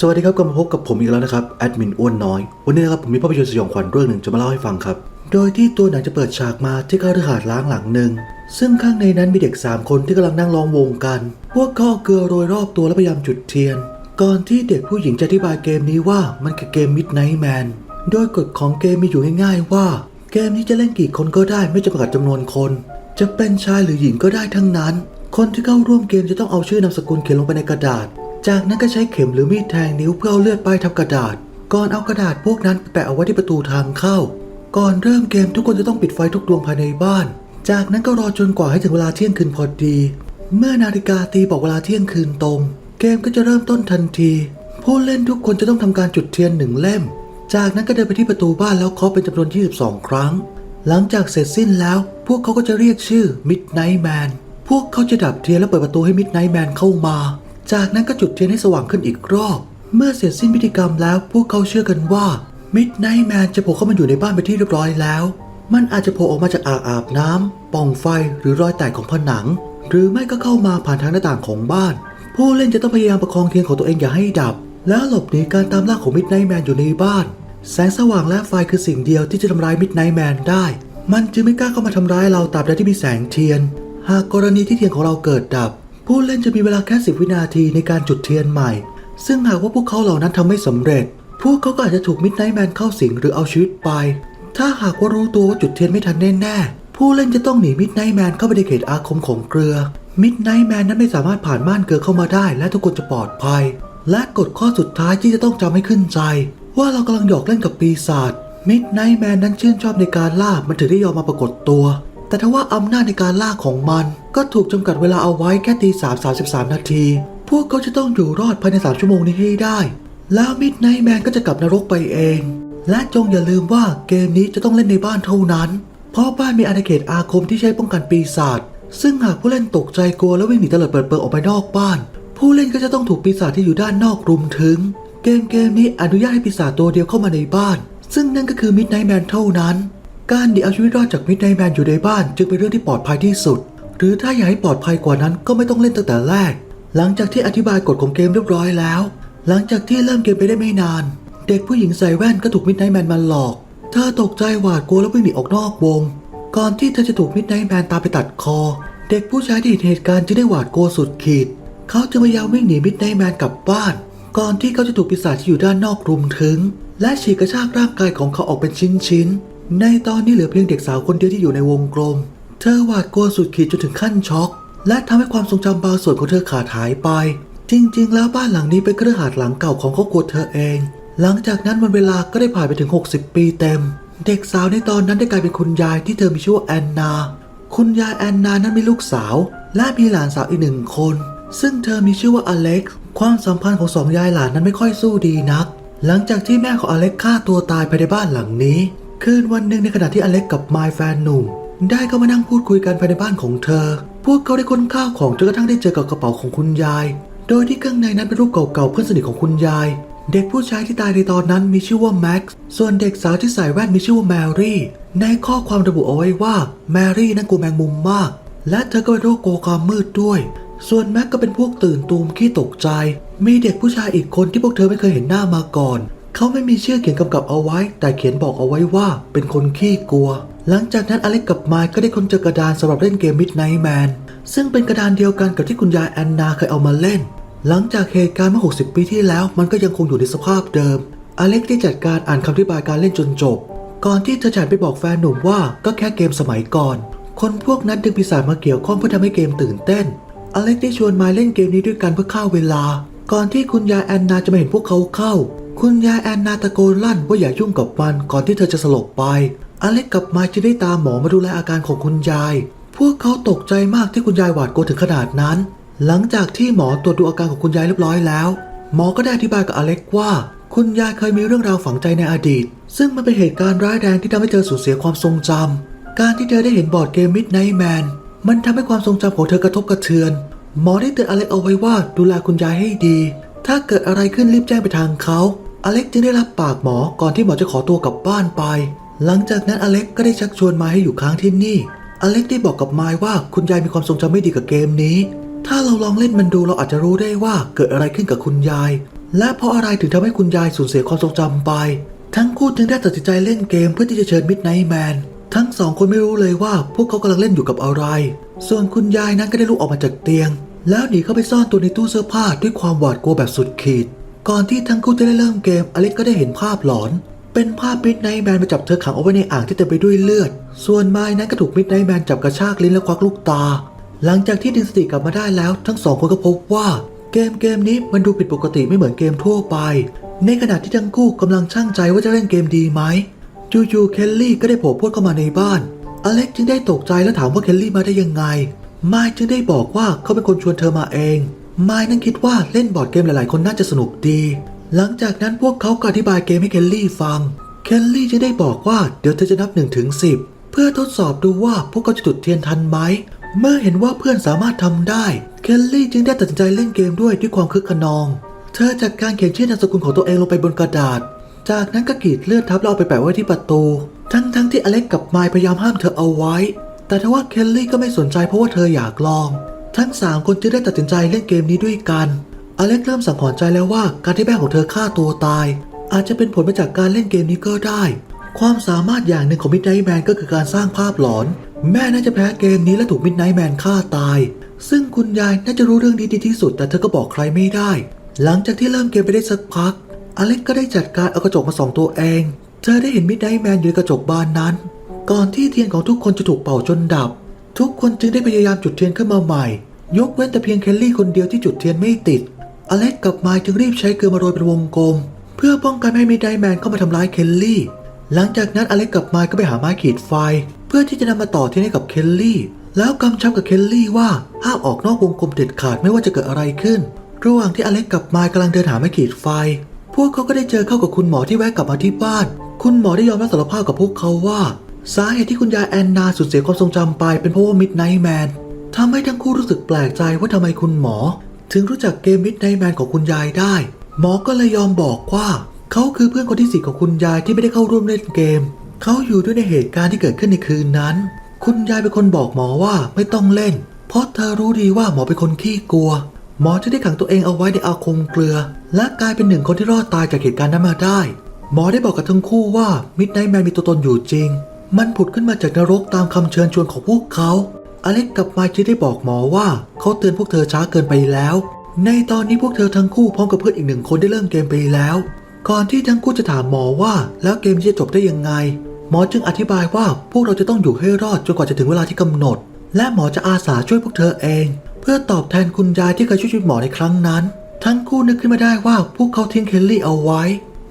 สวัสดีครับกลับมาพบกับผมอีกแล้วนะครับแอดมินอ้วนน้อย วันนี้นะครับผมมีภาพยนตร์สยองขวัญเรื่องหนึ่งจะมาเล่าให้ฟังครับ โดยที่ตัวหนังจะเปิดฉากมาที่คฤหาสน์ล้างหลังหนึ่งซึ่งข้างในนั้นมีเด็ก 3 คนที่กำลังนั่งล้อมวงกัน พวกเขาเอาเกลือโรยรอบตัวและพยายามจุดเทียน ก่อนที่เด็กผู้หญิงจะอธิบายเกมนี้ว่ามันคือเกม Midnight Man โดยกฎของเกมมีอยู่ง่าย ๆ ว่า เกมนี้จะเล่นกี่คนก็ได้ไม่จำกัดจำนวนคน จะเป็นชายหรือหญิงก็ได้ทั้งนั้น คนที่เข้าร่วมเกมจะต้องเอาชื่อนามสกุลเขียนลงไปในกระดาษ จากนั้นก็ใช้เข็มหรือมีดแทงนิ้วเพื่อเอาเลือดไปทับกระดาษ ก่อนเอากระดาษพวกนั้นแปะเอาไว้ที่ประตูทางเข้า ก่อนเริ่มเกมทุกคนจะต้องปิดไฟทุกดวงภายในบ้าน จากนั้นก็รอจนกว่าให้ถึงเวลาเที่ยงคืนพอดี เมื่อนาฬิกาตีบอกเวลาเที่ยงคืนตรง เกมก็จะเริ่มต้นทันที ผู้เล่นทุกคนจะต้องทำการจุดเทียนหนึ่งเล่ม จากนั้นก็เดินไปที่ประตูบ้านแล้วเคาะเป็นจำนวน 22 ครั้ง หลังจากเสร็จสิ้นแล้ว พวกเขาก็จะเรียกชื่อ Midnight Man พวกเขาจะดับเทียนและเปิดประตูให้ Midnight Man เข้ามา จากนั้นก็จุดเทียนให้สว่างขึ้นอีกรอบ เมื่อเสร็จสิ้นพิธีกรรมแล้ว พวกเขาเชื่อกันว่า Midnight Man จะโผล่เข้ามาอยู่ในบ้านไปที่เรียบร้อยแล้ว มันอาจจะโผล่ออกมาจากอ่างอาบน้ำปล่องไฟหรือรอยแตกของผนัง หรือไม่ก็เข้ามาผ่านทางหน้าต่างของบ้าน ผู้เล่นจะต้องพยายามประคองเทียนของตัวเองอย่าให้ดับ แล้วหลบหนีการตามล่าของ Midnight Man อยู่ในบ้าน แสงสว่างและไฟคือสิ่งเดียวที่จะทำร้าย Midnight Man ได้ มันจึงไม่กล้าเข้ามาทำร้ายเราตราบใดที่มีแสงเทียน หากกรณีที่เทียนของเราเกิดดับ ผู้เล่นจะมีเวลาแค่ 10 วินาทีในการจุดเทียนใหม่ ซึ่งหากว่าพวกเขาเหล่านั้นทำไม่สำเร็จ พวกเขาก็อาจจะถูก Midnight Man เข้าสิงหรือเอาชีวิตไป ถ้าหากว่ารู้ตัวว่าจุดเทียนไม่ทันแน่ๆ ผู้เล่นจะต้องหนี Midnight Man เข้าไปในเขตอาคมของเกลือ Midnight Man นั้นไม่สามารถผ่านม่านเกลือเข้ามาได้ และทุกคนจะปลอดภัย และกฎข้อสุดท้ายที่จะต้องจำให้ขึ้นใจ ว่าเรากำลังหยอกเล่นกับปีศาจ Midnight Man นั้นชื่นชอบในการล่ามันถึงได้ยอมมาปรากฏตัว แต่ทว่าอำนาจในการล่าของมัน ก็ถูกจำกัดเวลาเอาไว้แค่ตีสามสามสิบสามนาที พวกเขาจะต้องอยู่รอดภายในสามชั่วโมงนี้ให้ได้ แล้วมิดไนท์แมนก็จะกลับนรกไปเอง และจงอย่าลืมว่าเกมนี้จะต้องเล่นในบ้านเท่านั้น เพราะบ้านมีอาณาเขตอาคมที่ใช้ป้องกันปีศาจ ซึ่งหากผู้เล่นตกใจกลัวและวิ่งหนีเตลิดเปิดเปิงออกไปนอกบ้าน ผู้เล่นก็จะต้องถูกปีศาจที่อยู่ด้านนอกรุมถึง เกมเกมนี้อนุญาตให้ปีศาจตัวเดียวเข้ามาในบ้าน ซึ่งนั่นก็คือมิดไนท์แมนเท่านั้น การหนีเอาชีวิตรอดจากมิดไนแมนอยู่ในบ้าน จึงเป็นเรื่องที่ปลอดภัยที่สุด หรือถ้าอยากให้ปลอดภัยกว่านั้นก็ไม่ต้องเล่นตั้งแต่แรก หลังจากที่อธิบายกฎของเกมเรียบร้อยแล้ว หลังจากที่เริ่มเกมไปได้ไม่นาน เด็กผู้หญิงใส่แว่นก็ถูกมิดไนแมนมาหลอก เธอตกใจหวาดกลัวแล้ววิ่งหนีออกนอกวง ก่อนที่เธอจะถูกมิดไนแมนตามไปตัดคอ เด็กผู้ชายที่เห็นเหตุการณ์จึงได้หวาดกลัวสุดขีด เขาจึงพยายามวิ่งหนีมิดไนแมนกลับบ้าน ก่อนที่เขาจะถูกปีศาจที่อยู่ด้านนอกรุมถึง และฉีกกระชากร่างกายของเขาออกเป็นชิ้นๆ ในตอนนี้เหลือเพียงเด็กสาวคนเดียวที่อยู่ในวงกลม เธอหวาดกลัวสุดขีดจนถึงขั้นช็อก และทำให้ความทรงจำบางส่วนของเธอขาดหายไป จริง ๆ แล้วบ้านหลังนี้เป็นเครือหาสน์หลังเก่าของครอบครัวเธอเอง หลังจากนั้นวันเวลาก็ได้ผ่านไปถึง 60 ปีเต็ม เด็กสาวในตอนนั้นได้กลายเป็นคุณยายที่เธอมีชื่อว่าแอนนา คุณยายแอนนานั้นมีลูกสาว และมีหลานสาวอีกหนึ่งคน ซึ่งเธอมีชื่อว่าอเล็กซ์ความสัมพันธ์ของสองยายหลานนั้นไม่ค่อยสู้ดีนัก หลังจากที่แม่ของอเล็กฆ่าตัวตายภายในบ้านหลังนี้ คืนวันหนึ่งในขณะที่อเล็กกับไมล์แฟนหนุ่ม ได้เข้ามานั่งพูดคุยกันภายในบ้านของเธอ พวกเขาได้ค้นข้าวของจนกระทั่งได้เจอกับกระเป๋าของคุณยาย โดยที่ข้างในนั้นเป็นรูปเก่าๆเพื่อนสนิทของคุณยาย เด็กผู้ชายที่ตายในตอนนั้นมีชื่อว่าแม็กซ์ ส่วนเด็กสาวที่ใส่แว่นมีชื่อว่าแมรี่ ในข้อความระบุเอาไว้ว่าแมรี่นั้นกลัวแมงมุมมาก และเธอก็เป็นโรคกลัวความมืดด้วย ส่วนแม็กก็เป็นพวกตื่นตูมขี้ตกใจ มีเด็กผู้ชายอีกคนที่พวกเธอไม่เคยเห็นหน้ามาก่อน เขาไม่มีชื่อเขียนกำกับเอาไว้ แต่เขียนบอกเอาไว้ว่าเป็นคนขี้กลัว หลังจากนั้นอเล็กกับไมค์ก็ได้ค้นเจอกระดานสำหรับเล่นเกม Midnight Man ซึ่งเป็นกระดานเดียวกันกับที่คุณยายแอนนาเคยเอามาเล่น หลังจากเหตุการณ์เมื่อ 60 ปีที่แล้ว มันก็ยังคงอยู่ในสภาพเดิม อเล็กได้จัดการอ่านคำอธิบายการเล่นจนจบ ก่อนที่เธอจะหันไปบอกแฟนหนุ่มว่าก็แค่เกมสมัยก่อน คนพวกนั้นดึงปีศาจมาเกี่ยวข้องเพื่อทำให้เกมตื่นเต้น อเล็กได้ชวนมาเล่นเกมนี้ด้วยกันเพื่อฆ่าเวลา ก่อนที่คุณยายแอนนาจะมาเห็นพวกเขาเข้า คุณยายแอนนาตะโกนลั่นว่าอย่ายุ่งกับมันก่อนที่เธอจะสลบไป อเล็กกับไมค์จะได้ตามหมอมาดูแลอาการของคุณยาย พวกเขาตกใจมากที่คุณยายหวาดกลัวถึงขนาดนั้น หลังจากที่หมอตรวจดูอาการของคุณยายเรียบร้อยแล้ว หมอก็ได้อธิบายกับอเล็กว่า คุณยายเคยมีเรื่องราวฝังใจในอดีต ซึ่งมันเป็นเหตุการณ์ร้ายแรงที่ทำให้เธอสูญเสียความทรงจำการที่เธอได้เห็นบอร์ดเกม Midnight Man มันทำให้ความทรงจำของเธอกระทบกระเทือน หมอได้เตือนอเล็กเอาไว้ว่าดูแลคุณยายให้ดี ถ้าเกิดอะไรขึ้นรีบแจ้งไปทางเขา อเล็กจึงได้รับปากหมอก่อนที่หมอจะขอตัวกลับบ้านไป หลังจากนั้นอเล็กก็ได้ชักชวนมาให้อยู่ค้างที่นี่ อเล็กได้บอกกับไมค์ว่าคุณยายมีความทรงจำไม่ดีกับเกมนี้ ถ้าเราลองเล่นมันดูเราอาจจะรู้ได้ว่าเกิดอะไรขึ้นกับคุณยาย และเพราะอะไรถึงทำให้คุณยายสูญเสียความทรงจำไป ทั้งคู่จึงได้ตัดสินใจเล่นเกมเพื่อที่จะเชิญมิดไนท์แมนทั้งสองคนไม่รู้เลยว่าพวกเขากำลังเล่นอยู่กับอะไร ส่วนคุณยายนั้นก็ได้ลุกออกมาจากเตียง แล้วหนีเข้าไปซ่อนตัวในตู้เสื้อผ้าด้วยความหวาดกลัวแบบสุดขีด ก่อนที่ทั้งคู่จะได้เริ่มเกม อเล็กก็ได้เห็นภาพหลอน เป็นภาพมิดไนท์แมนมาจับเธอขังเอาไว้ในอ่างที่เต็มไปด้วยเลือด ส่วนไม้นั้นก็ถูกมิดไนท์แมนจับกระชากลิ้นและควักลูกตา หลังจากที่ดึงสติกลับมาได้แล้ว ทั้งสองคนก็พบว่าเกมเกมนี้มันดูผิดปกติไม่เหมือนเกมทั่วไป ในขณะที่ทั้งคู่กำลังช่างใจว่าจะเล่นเกมดีไหมจู่ๆเคลลี่ก็ได้โผล่พรวดเข้ามาในบ้าน อเล็กจึงได้ตกใจและถามว่าเคลลี่มาได้ยังไง ไมค์จึงได้บอกว่าเขาเป็นคนชวนเธอมาเอง ไมค์นั้นคิดว่าเล่นบอร์ดเกมหลายๆ คนน่าจะสนุกดี หลังจากนั้นพวกเขาก็อธิบายเกมให้เคลลี่ฟัง เคลลี่จึงได้บอกว่าเดี๋ยวเธอจะนับ1นถึงสิเพื่อทดสอบดูว่าพวกเขาจะจุดเทียนทันไหม เมื่อเห็นว่าเพื่อนสามารถทำได้ เคลลี่จึงได้ตัดสินใจเล่นเกมด้วยด้วยความคึกขนอง เธอจัดการเขียนชื่อนามสกุลของตัวเองลงไปบนกระดาษ จากนั้นก็กรีดเลือดทับแล้วเอาไปแปะไว้ที่ประตู ทั้งๆทที่อเล็กกับไมค์พยายามห้ามเธอเอาไว้ แต่ทว่าเคลลี่ก็ไม่สนใจเพราะว่าเธออยากลอง ทั้งสามคนจึงได้ตัดสินใจเล่นเกมนี้ด้วยกัน อเล็กเริ่มสังหรณ์ใจแล้วว่าการที่แม่ของเธอฆ่าตัวตาย อาจจะเป็นผลมาจากการเล่นเกมนี้ก็ได้ ความสามารถอย่างหนึ่งของมิดไนท์แมนก็คือการสร้างภาพหลอน แม่น่าจะแพ้เกมนี้และถูกมิดไนท์แมนฆ่าตาย ซึ่งคุณยายน่าจะรู้เรื่องนี้ดีที่สุด แต่เธอก็บอกใครไม่ได้ หลังจากที่เริ่มเกมไปได้สักพัก อเล็กก็ได้จัดการเอากระจกมาส่องตัวเอง เธอได้เห็นมิดไนท์แมนอยู่ในกระจกบานนั้น ก่อนที่เทียนของทุกคนจะถูกเป่าจนดับ ทุกคนจึงได้พยายามจุดเทียนขึ้นมาใหม่ ยกเว้นแต่เพียงเคลลี่คนเดียวที่จุดเทียนไม่ติด อเล็กกับไมค์จึงรีบใช้เกลือมาโรยเป็นวงกลม เพื่อป้องกันไม่ให้มิดไนท์แมนเข้ามาทำร้ายเคลลี่ หลังจากนั้นอเล็กกับไมค์ก็ไปหาไม้ขีดไฟ เพื่อที่จะนำมาต่อเทียนให้กับเคลลี่ แล้วกำชับกับเคลลี่ว่าห้ามออกนอกวงกลมเด็ดขาดไม่ว่าจะเกิดอะไรขึ้น ระหว่างที่อเล็กกับไมค์กำลังเดินหาไม้ขีดไฟ พวกเขาก็ได้เจอเข้ากับคุณหมอที่แวะกลับมาที่บ้าน คุณหมอได้ยอมรับสารภาพกับพวกเขาว่า สาเหตุที่คุณยายแอนนาสูญเสียความทรงจำไปเป็นเพราะว่ามิดไนท์แมนทำให้ทั้งคู่รู้สึกแปลกใจว่าทำไมคุณหมอ ถึงรู้จักเกมมิดไนท์แมนของคุณยายได้ หมอก็เลยยอมบอกว่า เขาคือเพื่อนคนที่สี่ของคุณยายที่ไม่ได้เข้าร่วมเล่นเกม เขาอยู่ด้วยในเหตุการณ์ที่เกิดขึ้นในคืนนั้น คุณยายเป็นคนบอกหมอว่าไม่ต้องเล่น เพราะเธอรู้ดีว่าหมอเป็นคนขี้กลัว หมอจะได้ขังตัวเองเอาไว้ในอาคมเกลือ และกลายเป็นหนึ่งคนที่รอดตายจากเหตุการณ์นั้นมาได้ หมอได้บอกกับทั้งคู่ว่ามิดไนท์แมนมีตัวตนอยู่จริง มันผุดขึ้นมาจากนรกตามคำเชิญชวนของพวกเขา อเล็กกับไมค์จึงได้บอกหมอว่าเขาเตือนพวกเธอช้าเกินไปแล้ว ในตอนนี้พวกเธอทั้งคู่พร้อมกับเพื่อนอีกหนึ่งคนได้เริ่มเกมไปแล้ว ก่อนที่ทั้งคู่จะถามหมอว่า แล้วเกมจะจบได้ยังไง หมอจึงอธิบายว่าพวกเราจะต้องอยู่ให้รอดจนกว่าจะถึงเวลาที่กำหนด และหมอจะอาสาช่วยพวกเธอเอง เพื่อตอบแทนคุณยายที่เคยช่วยชีวิตหมอในครั้งนั้น ทั้งคู่นึกขึ้นมาได้ว่าพวกเขาทิ้งเคลลี่เอาไว้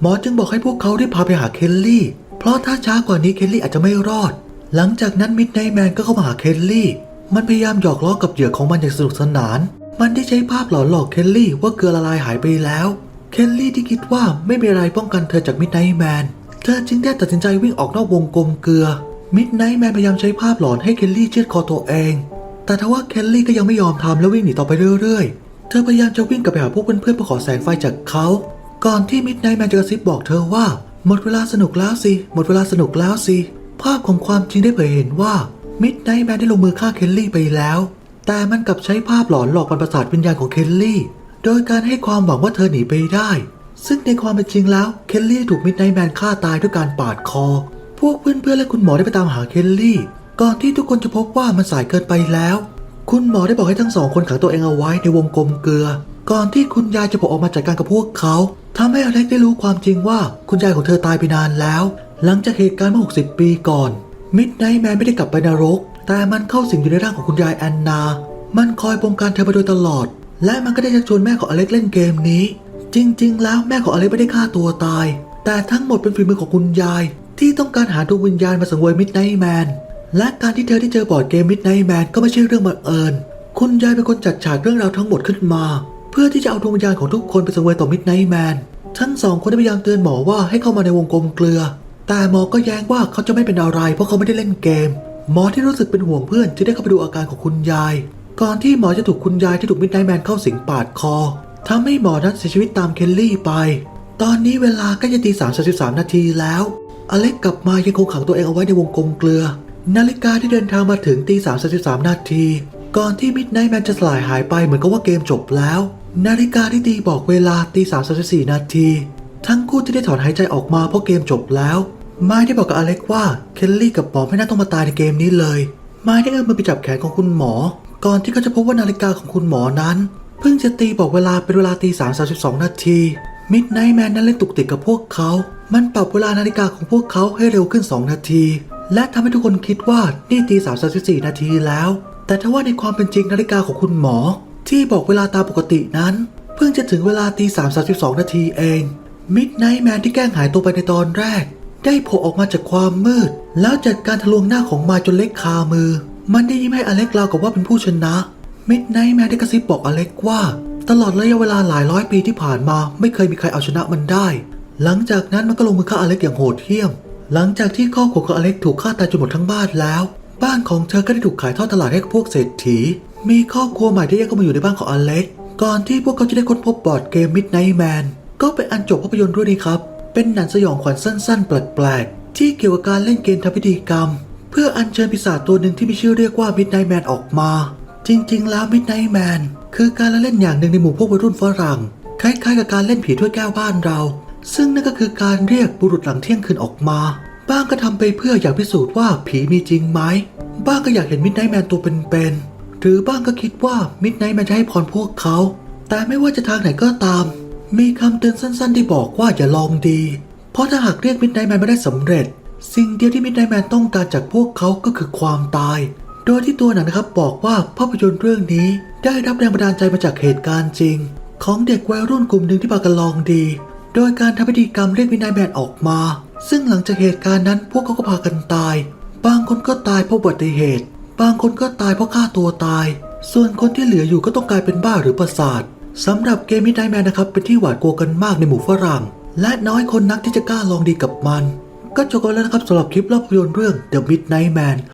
หมอจึงบอกให้พวกเขาได้พาไปหาเคลลี่ เพราะถ้าช้ากว่านี้เคลลี่อาจจะไม่รอด หลังจากนั้นมิดไนท์แมนก็เข้ามาหาเคลลี่ มันพยายามหยอกล้อกับเหยื่อของมันอย่างสนุกสนาน มันได้ใช้ภาพหลอนหลอกเคลลี่ว่าเกลือละลายหายไปแล้ว เคลลี่ที่คิดว่าไม่มีอะไรป้องกันเธอจากมิดไนท์แมน เธอจึงได้ตัดสินใจวิ่งออกนอกวงกลมเกลือ มิดไนท์แมนพยายามใช้ภาพหลอนให้เคลลี่เชือดคอตัวเอง แต่ทว่าเคลลี่ก็ยังไม่ยอมทำและวิ่งหนีต่อไปเรื่อยๆ เธอพยายามจะวิ่งกลับไปหาพวกเพื่อนๆเพื่อขอแสงไฟจากเขา ก่อนที่มิดไนท์แมนจะกระซิบบอกเธอว่า หมดเวลาสนุกแล้วสิ หมดเวลาสนุกแล้วสิ ภาพของความจริงได้เผยเห็นว่า มิดไนท์แมนได้ลงมือฆ่าเคลลี่ไปแล้ว แต่มันกลับใช้ภาพหลอนหลอกบรรประสาทวิญญาณของเคลลี่ โดยการให้ความหวังว่าเธอหนีไปได้ ซึ่งในความเป็นจริงแล้ว เคลลี่ถูกมิดไนท์แมนฆ่าตายด้วยการปาดคอ พวกเพื่อนๆและคุณหมอได้ไปตามหาเคลลี่ ก่อนที่ทุกคนจะพบว่ามันสายเกินไปแล้ว คุณหมอได้บอกให้ทั้งสองคนขังตัวเองเอาไว้ในวงกลมเกลือ ก่อนที่คุณยายจะโผล่ออกมาจัดการกับพวกเขาทำให้อเล็กได้รู้ความจริงว่าคุณยายของเธอตายไปนานแล้ว หลังจากเหตุการณ์เมื่อ 60 ปีก่อนมิดไนท์แมนไม่ได้กลับไปนรก แต่มันเข้าสิงอยู่ในร่างของคุณยายแอนนา มันคอยบงการเธอมาโดยตลอด และมันก็ได้ชักชวนแม่ของอเล็กเล่นเกมนี้ จริง ๆ แล้วแม่ของอเล็กไม่ได้ฆ่าตัวตาย แต่ทั้งหมดเป็นฝีมือของคุณยาย ที่ต้องการหาดวงวิญญาณมาสังเวยมิดไนท์แมนและการที่เธอได้เจอบอร์ดเกมมิดไนท์แมนก็ไม่ใช่เรื่องบังเอิญ คุณยายเป็นคนจัดฉากเรื่องราวทั้งหมดขึ้นมา เพื่อที่จะเอาดวงวิญญาณของทุกคนไปสังเวยต่อมิดไนท์แมนทั้งสองคนได้พยายามเตือนหมอว่าให้เข้ามาในวงกลมเกลือ แต่หมอก็แย้งว่าเขาจะไม่เป็นอะไร เพราะเขาไม่ได้เล่นเกม หมอที่รู้สึกเป็นห่วงเพื่อนจึงได้เข้าไปดูอาการของคุณยาย ก่อนที่หมอจะถูกคุณยายที่ถูกมิดไนท์แมนเข้าสิงปาดคอทำให้หมอนั้นเสียชีวิตตามเคลลี่ไป ตอนนี้เวลาก็จะตีสามสิบสามนาทีแล้ว อเล็กกลับมายังคงขังตัวเองเอาไว้ในวงกลมเกลือ นาฬิกาที่เดินทางมาถึงตีสามสิบสามนาที ก่อนที่มิดไนท์แมนจะสลายหายไปเหมือนกับว่าเกมจบแล้ว นาฬิกาที่ตีบอกเวลาตีสามสสี่นาที ทั้งคู่ที่ได้ถอนหายใจออกมาเพราะเกมจบแล้ว ไม้ได้บอกกับอเล็กว่าเคลลี่กับหมอไม่น่าต้องมาตายในเกมนี้เลย ไม้ได้เอื้อมมือไปจับแขนของคุณหมอ ก่อนที่เขาจะพบว่านาฬิกาของคุณหมอนั้น เพิ่งจะตีบอกเวลาเป็นเวลาตีสามสสิบสองนาทีมิดไนท์แมนนั้นเล่นตุกติกกับพวกเขา มันปรับเวลานาฬิกาของพวกเขาให้เร็วขึ้น 2 นาที และทำให้ทุกคนคิดว่านี่ตี3 4นาทีแล้ว แต่ถ้าว่าในความเป็นจริงนาฬิกาของคุณหมอ ที่บอกเวลาตามปกตินั้น เพิ่งจะถึงเวลาตี3 32นาทีเองมิดไนท์แมนที่แกล้งหายตัวไปในตอนแรก ได้โผล่ออกมาจากความมืด แล้วจัดการทะลวงหน้าของมาจนเล็กคามือ มันได้ยิ้มให้อเล็กราวกับว่าเป็นผู้ชนะมิดไนท์แมนได้กระซิบบอกอเล็กว่า ตลอดระยะเวลาหลายร้อยปีที่ผ่านมาไม่เคยมีใครเอาชนะมันได้ หลังจากนั้นมันก็ลงมือฆ่าอเล็กอย่างโหดเหี้ยม หลังจากที่ครอบครัวของอเล็กถูกฆ่าตายจนหมดทั้งบ้านแล้ว บ้านของเธอก็ได้ถูกขายทอดตลาดให้กับพวกเศรษฐี มีครอบครัวใหม่ที่แยกเข้ามาอยู่ในบ้านของอเล็ก ก่อนที่พวกเขาจะได้ค้นพบบอร์ดเกม Midnight Man ก็เป็นอันจบภาพยนตร์เรื่องนี้ครับ เป็นหนังสยองขวัญสั้นๆ แปลกๆ ที่เกี่ยวกับการเล่นเกมทำพิธีกรรม เพื่ออัญเชิญปีศาจตัวหนึ่งที่มีชื่อเรียกว่า Midnight Man ออกมา จริง ๆ แล้ว Midnight Man คือการละเล่นอย่างหนึ่งในหมู่พวกวัยรุ่นฝรั่ง คล้ายๆ กับการเล่นผีถ้วยแก้วบ้านเรา ซึ่งนั่นก็คือการเรียกบุรุษหลังเที่ยงคืนออกมา บ้างก็ทำไปเพื่ออยากพิสูจน์ว่าผีมีจริงไหม บ้างก็อยากเห็น Midnight Man ตัวเป็นๆ หรือบ้างก็คิดว่า Midnight Man จะให้พรพวกเขา แต่ไม่ว่าจะทางไหนก็ตาม มีคำเตือนสั้นๆ ที่บอกว่าอย่าลองดี เพราะถ้าหากเรียก Midnight Man ไม่ได้สำเร็จ สิ่งเดียวที่ Midnight Man ต้องการจากพวกเขาก็คือความตาย โดยที่ตัวหนังนะครับบอกว่าภาพยนตร์เรื่องนี้ได้รับแรงบันดาลใจมาจากเหตุการณ์จริง ของเด็กวัยรุ่นกลุ่มหนึ่งที่พากันลองดี โดยการทำพิธีกรรมเรียก Midnight Man ออกมา ซึ่งหลังจากเหตุการณ์นั้นพวกเขาก็พากันตาย บางคนก็ตายเพราะอุบัติเหตุ บางคนก็ตายเพราะฆ่าตัวตาย ส่วนคนที่เหลืออยู่ก็ต้องกลายเป็นบ้าหรือประสาทสำหรับเกมมิทไนแมนนะครับ เป็นที่หวาดกลัวกันมากในหมู่ฝรั่ง และน้อยคนนักที่จะกล้าลองดีกับมัน ก็จบกันแล้วนะครับสำหรับคลิปล่าภาพยนตร์เรื่อง The Midnight Man